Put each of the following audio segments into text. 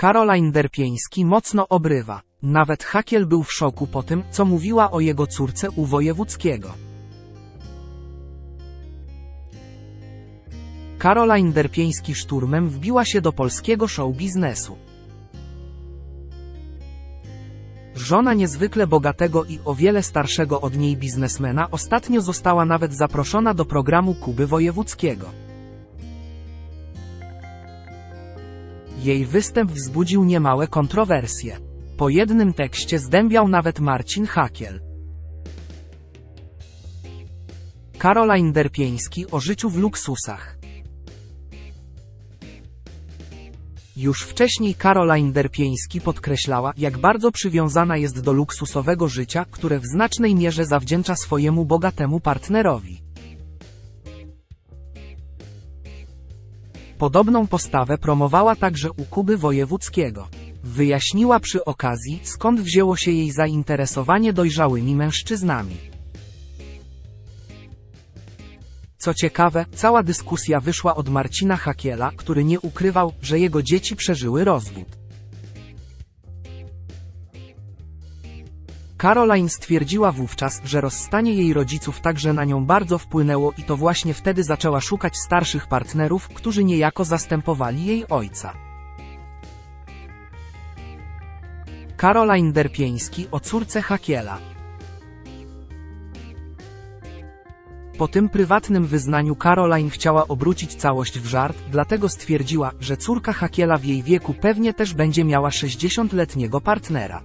Caroline Derpieński mocno obrywa. Nawet Hakiel był w szoku po tym, co mówiła o jego córce u Wojewódzkiego. Caroline Derpieński szturmem wbiła się do polskiego show biznesu. Żona niezwykle bogatego i o wiele starszego od niej biznesmena ostatnio została nawet zaproszona do programu Kuby Wojewódzkiego. Jej występ wzbudził niemałe kontrowersje. Po jednym tekście zdębiał nawet Marcin Hakiel. Caroline Derpieński o życiu w luksusach. Już wcześniej Caroline Derpieński podkreślała, jak bardzo przywiązana jest do luksusowego życia, które w znacznej mierze zawdzięcza swojemu bogatemu partnerowi. Podobną postawę promowała także u Kuby Wojewódzkiego. Wyjaśniła przy okazji, skąd wzięło się jej zainteresowanie dojrzałymi mężczyznami. Co ciekawe, cała dyskusja wyszła od Marcina Hakiela, który nie ukrywał, że jego dzieci przeżyły rozwód. Caroline stwierdziła wówczas, że rozstanie jej rodziców także na nią bardzo wpłynęło i to właśnie wtedy zaczęła szukać starszych partnerów, którzy niejako zastępowali jej ojca. Caroline Derpieński o córce Hakiela. Po tym prywatnym wyznaniu Caroline chciała obrócić całość w żart, dlatego stwierdziła, że córka Hakiela w jej wieku pewnie też będzie miała 60-letniego partnera.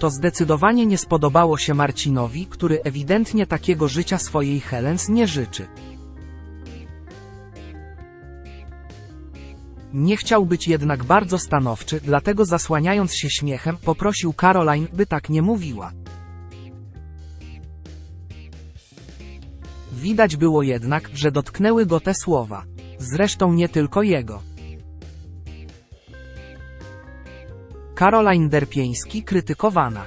To zdecydowanie nie spodobało się Marcinowi, który ewidentnie takiego życia swojej Helens nie życzy. Nie chciał być jednak bardzo stanowczy, dlatego zasłaniając się śmiechem, poprosił Caroline, by tak nie mówiła. Widać było jednak, że dotknęły go te słowa. Zresztą nie tylko jego. Caroline Derpieński krytykowana.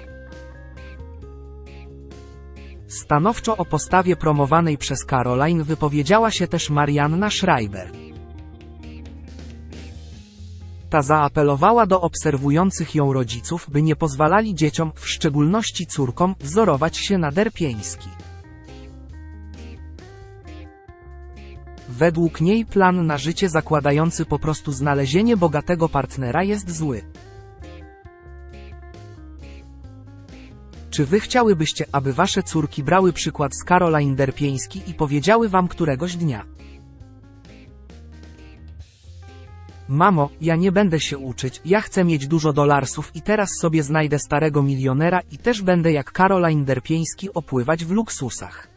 Stanowczo o postawie promowanej przez Caroline wypowiedziała się też Marianna Schreiber. Ta zaapelowała do obserwujących ją rodziców, by nie pozwalali dzieciom, w szczególności córkom, wzorować się na Derpieński. Według niej plan na życie zakładający po prostu znalezienie bogatego partnera jest zły. Czy wy chciałybyście, aby wasze córki brały przykład z Caroline Derpieński i powiedziały wam któregoś dnia? Mamo, ja nie będę się uczyć, ja chcę mieć dużo dolarsów i teraz sobie znajdę starego milionera i też będę jak Caroline Derpieński opływać w luksusach.